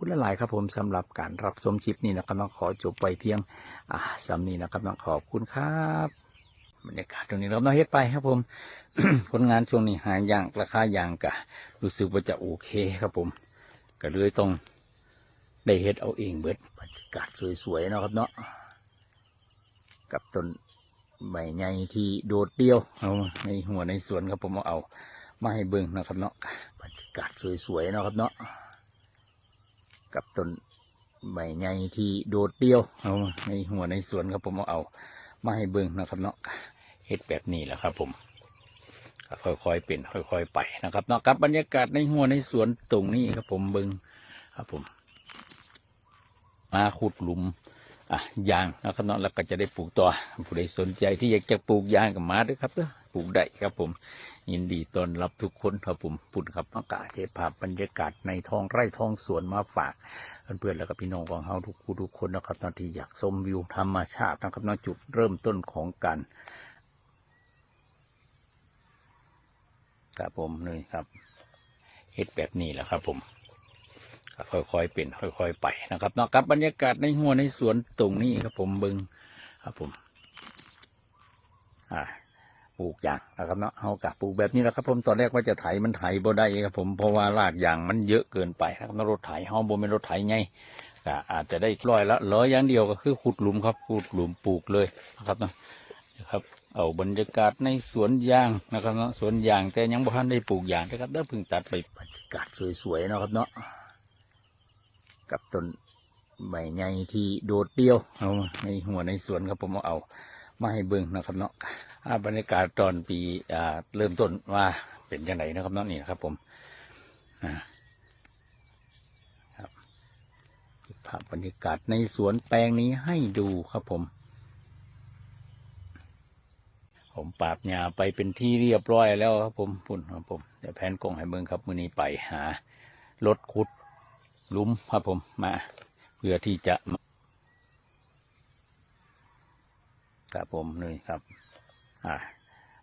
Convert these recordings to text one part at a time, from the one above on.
คุณหลายครับผมสำหรับการรับชมคลิปนี้นะครับน้องขอจบไปเพียงอ่าสำนี้นะครับน้องขอบคุณครับบรรยากาศตรงนี้เราต้องเฮ็ดไปครับผม คนงานช่วงนี้หาอย่างราคาอย่างกะ รู้สึกว่าจะโอเคครับผมก็เลยต้องได้เฮ็ดเอาเองเบิดบรรยากาศสวยๆเนาะครับเนาะกับต้นใบใหญ่ที่โดดเดี่ยวเอาในหัวในสวนครับผมเอาเอามาให้เบิ่งนะครับเนาะบรรยากาศสวยๆเนาะครับเนาะ กับต้นใบใหญ่ที่โดดเดี่ยวเอาในหัวในสวนครับผมเอามาให้เบิ่งนะครับเนาะเฮ็ดแบบนี้แหละครับ ผมค่อยๆเป็นค่อย ๆ ไปนะครับเนาะครับบรรยากาศในหัวในสวนตรงนี้ครับผมเบิงครับผม มาขุดหลุมอะยางนะครับเนาะแล้วก็จะได้ปลูกต่อผู้ใดสนใจที่อยากจะปลูกยางกับมาด้วยครับเด้อ ลูกได้ครับผม ยินดีต้อนรับทุกคนครับผมปุ่นครับอากาศเทภาพบรรยากาศในท้องไร่ท้องสวนมาฝากเพื่อนๆแล้วก็พี่น้องของเฮาทุกคู่ทุกคนนะครับตอนที่อยากชมวิวธรรมชาตินะครับณจุดเริ่มต้นของการครับผมนี่ครับเฮ็ดแบบนี้แหละครับ ผมค่อยๆเป็น ค่อย ๆ ไปนะครับนาะครับบรรยากาศในหัวในสวนตรงนี้ครับผมบิงครับผม อ่า ปลูกยางนะครับเนาะเฮากะปลูกแบบนี้แหละครับ ผมตอนแรกว่าจะไถมันไถบ่ได้ครับผมเพราะว่ารากยางมันเยอะเกินไปครับนรถไถเฮาบ่เป็นรถไถไงก็อาจจะได้ร้อยละร้อยอย่างเดียวก็คือขุดหลุมครับขุดหลุมปลูกเลยนะครับเนาะนะครับ เอาบรรยากาศในสวนยางนะครับเนาะสวนยางแต่ยังบ่ทันได้ปลูกยางนะครับเด้อเพิ่งตัดไปบรรยากาศสวยๆนะครับเนาะกับต้นใบใหญ่ที่โดดเดี่ยวเอาในหัวในสวนครับผมเอามาให้เบิ่งนะครับเนาะ บรรยากาศตอนปีเริ่มต้นว่าเป็นยังไงนะครับน้องนี่นะครับผมครับภาพบรรยากาศในสวนแปลงนี้ให้ดูครับผม ผมปราบหญ้าไปเป็นที่เรียบร้อยแล้วครับผมพุ่นครับผมเดี๋ยวแผนกล้องให้เบิ่งครับมือนี้ไปหารถขุดลุมครับผมมาเพื่อที่จะครับผมนี่ครับ อ่า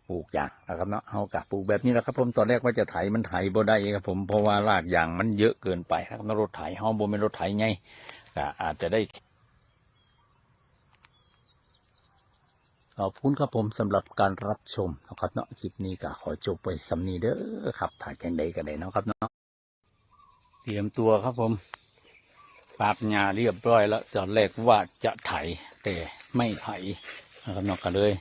ปลูกยางนะครับเนาะเฮากะปลูกแบบนี้แหละครับผมตอนแรกว่าจะไถมันไถบ่ได้ครับผมเพราะว่ารากยางมันเยอะเกินไปครับนรถไถเฮาบ่เป็นรถไถไงก็อาจจะได้ขอบคุณครับผมสำหรับการรับชมนะครับเนาะคลิปนี้ก็ขอจบไปสำนีเด้อครับถ่ายแข่งใดกันเลยเนาะครับเนาะเตรียมตัวครับผมปาบหญ้าเรียบร้อยแล้วตอนแรกว่าจะไถแต่ไม่ไถนะครับเนาะก็เลย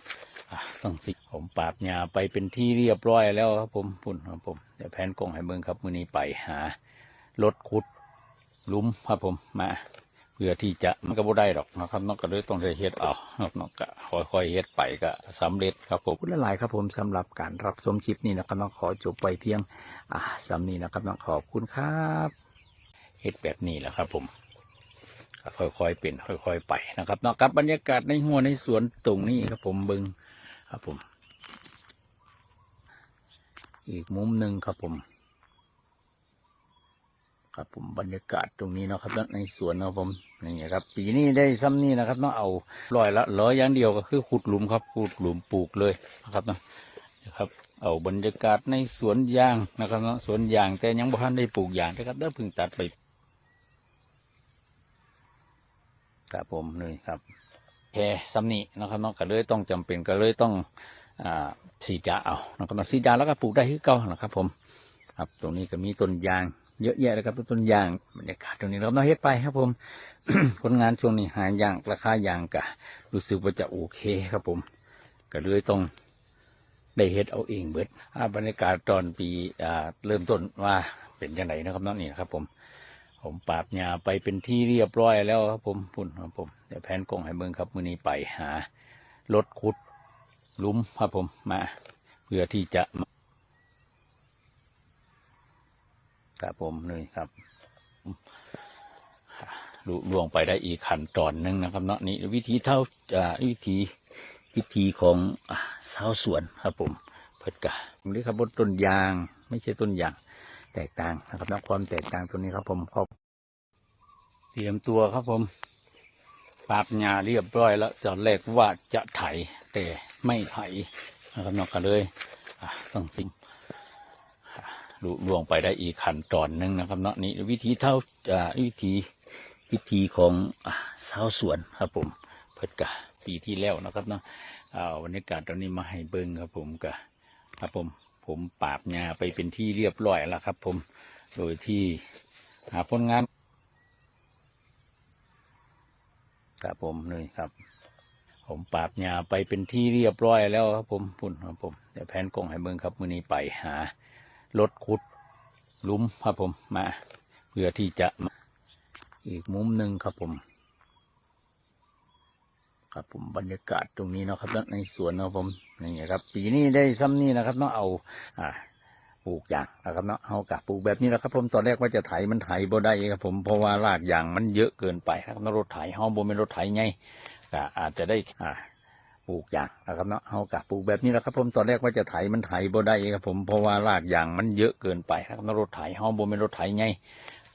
ต้องสิผมปราบหญ้าไปเป็นที่เรียบร้อยแล้วครับผมพุ่นครับผมเดี๋ยวแผนกล้องให้เบิ่งครับมือนี้ไปหารถขุดหลุมครับผมมาเพื่อที่จะมันก็บ่ได้หรอกนะครับนอกก็เลยต้องได้เฮ็ดเอานอกก็ค่อยๆเฮ็ดไปก็สำเร็จครับผมคุณหลายๆครับผมสำหรับการรับชมคลิปนี้นะครับน้องขอจบไปเพียง อ่าสำนี้นะครับน้องขอบคุณครับเฮ็ดแบบนี้แหละครับ ผมก็ค่อยๆเป็นค่อย ๆ ไปนะครับเนาะครับบรรยากาศในหัวในสวนตรงนี้ครับผมเบิง ครับผม อีกมุมหนึ่งครับผม ครับผมบรรยากาศตรงนี้เนาะครับในสวนเนาะผมนี่ครับ ปีนี้ได้ซ้ำนี่นะครับเนาะเอาร้อยละร้อยอย่างเดียวก็คือขุดหลุมครับขุดหลุมปลูกเลยนะครับเนาะนะครับ เอาบรรยากาศในสวนยางนะครับเนาะสวนยางแต่ยังบ่ทันได้ปลูกยางนะครับเด้อเพิ่งตัดไปครับผมนี่ครับ แค่ซ้ำนี่นะครับเนาะก็เลยต้องจำเป็นก็เลยต้องอ่าสีดยาเอานะครับเนาสีดยาแล้วก็ปลูกได้ที่เก่านะครับ ผม ครับตรงนี้ก็มีต้นยางเยอะแยะเลยครับต้นยางบรรยากาศตรงนี้เราต้องเฮ็ดไปครับ ผมคนงานช่วงนี้หายางราคายางกะรู้สึกว่าจะโอเคครับ ผม ก็เลยต้องได้เฮ็ดเอาเองเบิดอ่าบรรยากาศตอนปีเริ่มต้นว่าเป็นยังไงนะครับนาะนี่นะครับผม ผมปราบหญ้าไปเป็นที่เรียบร้อยแล้วครับผมพุ่นครับผมเดี๋ยวแผนกล้องให้เบิ่งครับมือนี้ไปหารถขุดลุมครับผมมา เพื่อที่จะครับผมนี่ครับลุล่วงไปได้อีกขั้นตอนหนึ่งนะครับ เนาะนี่วิธีเท่าอ่าวิธีวิธีของอ่าชาวสวนครับผม เพิดกะนี่ครับบนต้นยาง ไม่ใช่ต้นยาง แตกต่างนะครับนะความแตกต่างตัวนี้ครับ ผมขอบเตรียมตัวครับผมปาบหญ้าเรียบร้อยแล้วตอนแรกว่าจะไถแต่ไม่ไถนะครับนอกก็เลยต้องสิงลุล่วงไปได้อีกขั้นตอนหนึ่งนะครับ เนาะนี่วิธีเท่าอ่าวิธีวิธีของอ่าชาวสวนครับผม เพิดกะปีที่แล้วนะครับเนาะอ่าวันนี้การตอนนี้มาให้เบิ้งครับผมกะครับผม ผมปราบหญ้าไปเป็นที่เรียบร้อยแล้วครับ ผมโดยที่หาผลงานครับผมเลยครับ ผมปราบหญ้าไปเป็นที่เรียบร้อยแล้วครับ ผมพุ่นครับผมเดี๋ยวแผนกล้องให้เบิ้งครับมือนี้ไปหารถขุดลุมครับผมมา เพื่อที่จะอีกมุมหนึ่งครับผม ครับผมบรรยากาศตรงนี้เนาะครับในสวนเนาะผมนี่ครับ ปีนี้ได้ซ้ำนี่นะครับเนาะเอาอ่าปลูกยางนะครับเนาะเอากะปลูกแบบนี้แหละครับ ผมตอนแรกว่าจะไถมันไถบ่ได้ครับผมเพราะว่ารากยางมันเยอะเกินไปครับเนาะรถไถเฮาบ่เป็นรถไถไงก็อาจจะได้อ่าปลูกยางนะครับเนาะเอากะปลูกแบบนี้แหละครับผมตอนแรกว่าจะไถมันไถบ่ได้ครับผมเพราะว่ารากยางมันเยอะเกินไปครับเนาะรถไถเฮาบ่เป็นรถไถไง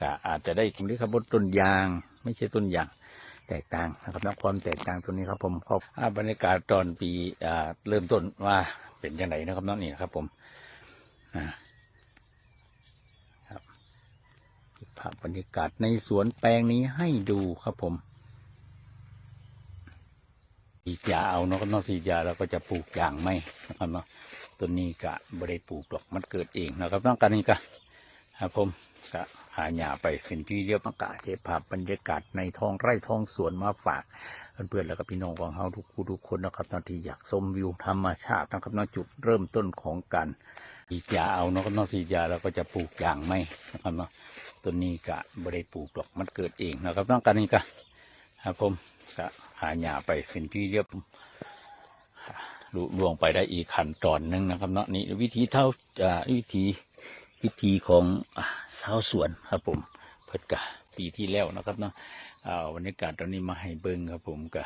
ก็อาจจะได้หรือครับต้นยาง ไม่ใช่ต้นยาง แตกต่างนะครับนะความแตกต่างตัวนี้ครับผมครับบรรยากาศตอนปีอ่าเริ่มต้นว่าเป็นยังไงนะครับน้องนี่ครับผมครับภาพบรรยากาศในสวนแปลงนี้ให้ดูครับผมสีดยาเอาเนาะครับนอกสีดยาเราก็จะปลูกอย่างไม่นะครับเนาะต้นนี้ก็บริปลูกหรอกมันเกิดเองนะครับน้องกันนี่ก็ครับผมก็ หาหญ้าไปเป็นที่เรียบร้อยก็เก็บภาพบรรยากาศในท้องไร่ท้องสวนมาฝากเพื่อนๆแล้วก็พี่น้องของเราทุกคู่ทุกคนนะครับตอนที่อยากชมวิวธรรมชาตินะครับณจุดเริ่มต้นของการสีดยาเอาเนาะนอกสียาเราก็จะปลูกอย่างไม่นะครับเนาะต้นนี้ก็บริปลูกหรอกมันเกิดเองนะครับน้องกันนี่ก็ครับผมก็หาหญ้าไปเป็นที่เรียบลุล่วงไปได้อีกขั้นตอนหนึ่งนะครับเนาะนี่วิธีเท่าวิธี วิธีของอ่าชาวสวนครับผมเพิดกะปีที่แล้วนะครับเนาะอ่าวันนี้การตอนนี้มาให้เบิ้งครับผมก็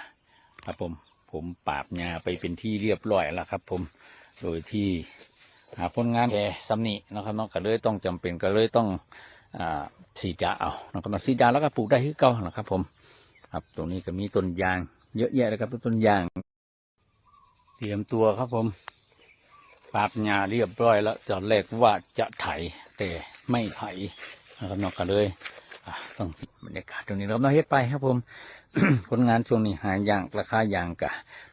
ครับผมผมปราบหญ้าไปเป็นที่เรียบร้อยแล้วครับ ผมโดยที่หาผลงานแค่ซ้ำนี้นะครับเนาะก็เลยต้องจำเป็นก็เลยต้องอ่าสีดาเอานะครับเนาะสีดาแล้วก็ปลูกได้ที่เก่านะครับ ผม ครับตรงนี้ก็มีต้นยาง เยอะแยะเลยครับต้นยาง เตรียมตัวครับผม ปาบหญ้าเรียบร้อยแล้วตอนแรกว่าจะไถแต่ไม่ไถนะครับนาะก็เลยต้องบรรยากาศตรงนี้เราต้องเฮ็ดไปครับผมผลงานช่วงนี้หายางราคายางกะ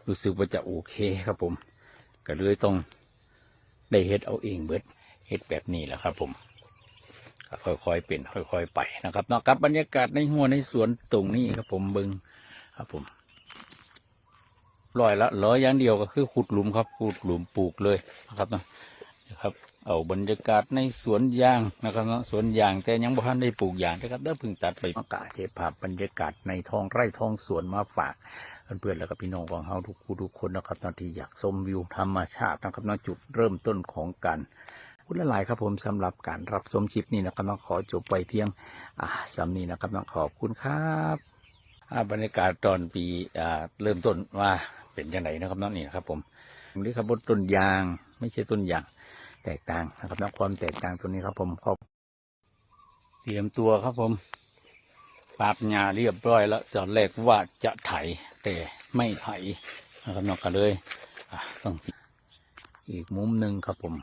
รู้สึกว่าจะโอเคครับผม ก็เลยต้องได้เฮ็ดเอาเองเบิดเฮ็ดแบบนี้แหละครับผมก็ค่อยๆเป็นค่อย ๆ ไปนะครับเนอกกับบรรยากาศในหัวในสวนตรงนี้ครับผมบิงครับผม ร้อยละร้อยอย่างเดียวก็คือขุดหลุมครับขุดหลุมปลูกเลยนะครับนะนะครับเอาบรรยากาศในสวนยางนะครับนะสวนยางแต่ยังบ่ทันได้ปลูกยางนะครับเด้อเพิ่งตัดไปอากาศเทภาพบรรยากาศในท้องไร่ท้องสวนมาฝากเพื่อนๆแล้วก็พี่น้องของเราทุกคู่ทุกคนนะครับตอนที่อยากชมวิวธรรมชาตินะครับณจุดเริ่มต้นของการคุณละลายครับผมสำหรับการรับชมคลิปนี้นะครับน้องขอจบไปเพียงอ่าสำนี้นะครับน้องขอบคุณครับบรรยากาศตอนปีอ่าเริ่มต้นว่า เป็นยังไงนะครับน้องนี่นะครับผมหรือครับบนต้นยางไม่ใช่ต้นยางแตกต่างนะครับนะความแตกต่างตัวนี้ครับผมครอบเตรียมตัวครับผมปาบหญ้าเรียบร้อยแล้วตอนแรกว่าจะไถแต่ไม่ไถนะครับนอกก็เลยต้องอีกมุมหนึ่งครับผม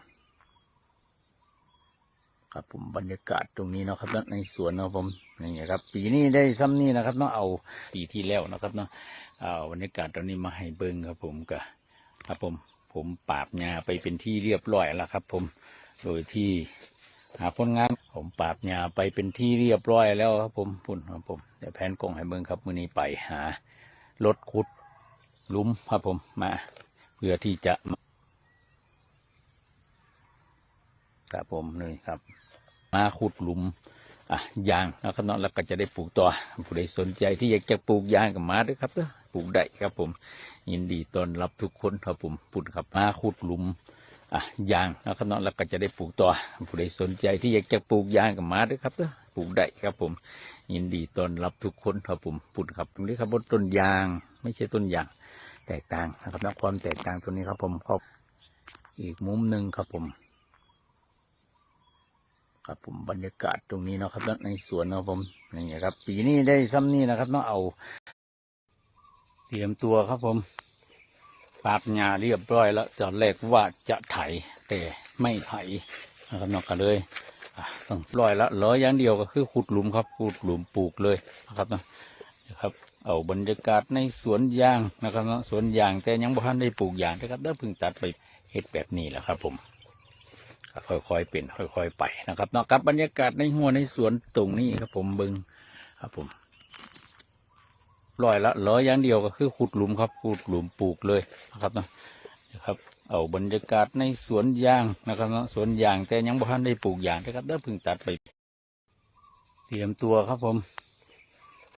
ครับผมบรรยากาศตรงนี้นะครับในสวนเนาะผมนี่ครับ ปีนี้ได้ซ้ำนี่นะครับเนาะเอาปีที่แล้วนะครับเนาะ เอาบรรยากาศตรงนี้มาให้เบิ้งครับผมก็ครับผมผมปราบหญ้าไปเป็นที่เรียบร้อยแล้วครับ ผมโดยที่หาผลงานผมปราบหญ้าไปเป็นที่เรียบร้อยแล้วครับผมพุ่นครับผมเดี๋ยวแผนกล้องให้เบิ้งครับมือนี้ไปหารถขุดลุมครับผมมาเพื่อที่จะครับผมนี่ครับ มาขุดหลุมอะยางนะครับเนาะแล้วก็จะได้ปลูกต่อผู้ใดสนใจที่อยากจะปลูกยางกับมาด้วยครับเด้อ ปลูกได้ครับผม ยินดีต้อนรับทุกคนครับผมปุ่นครับมาขุดหลุมอะยางนะครับเนาะแล้วก็จะได้ปลูกต่อผู้ใดสนใจที่อยากจะปลูกยางกับมาด้วยครับเด้อปลูกได้ครับผม ยินดีต้อนรับทุกคนครับผมปุ่นครับตรงนี้ครับบนต้นยาง ไม่ใช่ต้นยาง แตกต่างนะครับนะความแตกต่างตัวนี้ครับผมครอบอีกมุมหนึ่งครับผมครับผมบรรยากาศตรงนี้เนาะครับในสวนเนาะผมนี่ครับ ปีนี้ได้ซ้ำนี่นะครับเนาะเอา เตรียมตัวครับผมปาบหญ้าเรียบร้อยแล้วตอนแรกว่าจะไถแต่ไม่ไถนะครับนอกกันเลยต้องร้อยละร้อยออย่างเดียวก็คือขุดหลุมครับขุดหลุมปลูกเลยนะครับนะนะครับ เอาบรรยากาศในสวนยางนะครับนะสวนยางแต่ยังบ่ทันได้ปลูกยางนะครับเด้อเพิ่งตัดไปเฮ็ดแบบนี้แหละครับผมค่อยๆเป็นค่อย ๆ ไปนะครับนาะกับบรรยากาศในหัวในสวนตรงนี้ครับผมบิงครับผม ร้อยละร้อยอย่างเดียวก็คือขุดหลุมครับขุดหลุมปลูกเลยนะครับนะนะครับ เอาบรรยากาศในสวนยางนะครับนะสวนยางแต่ยังบ่ทันได้ปลูกยางนะครับเด้อเพิ่งตัดไป เตรียมตัวครับผม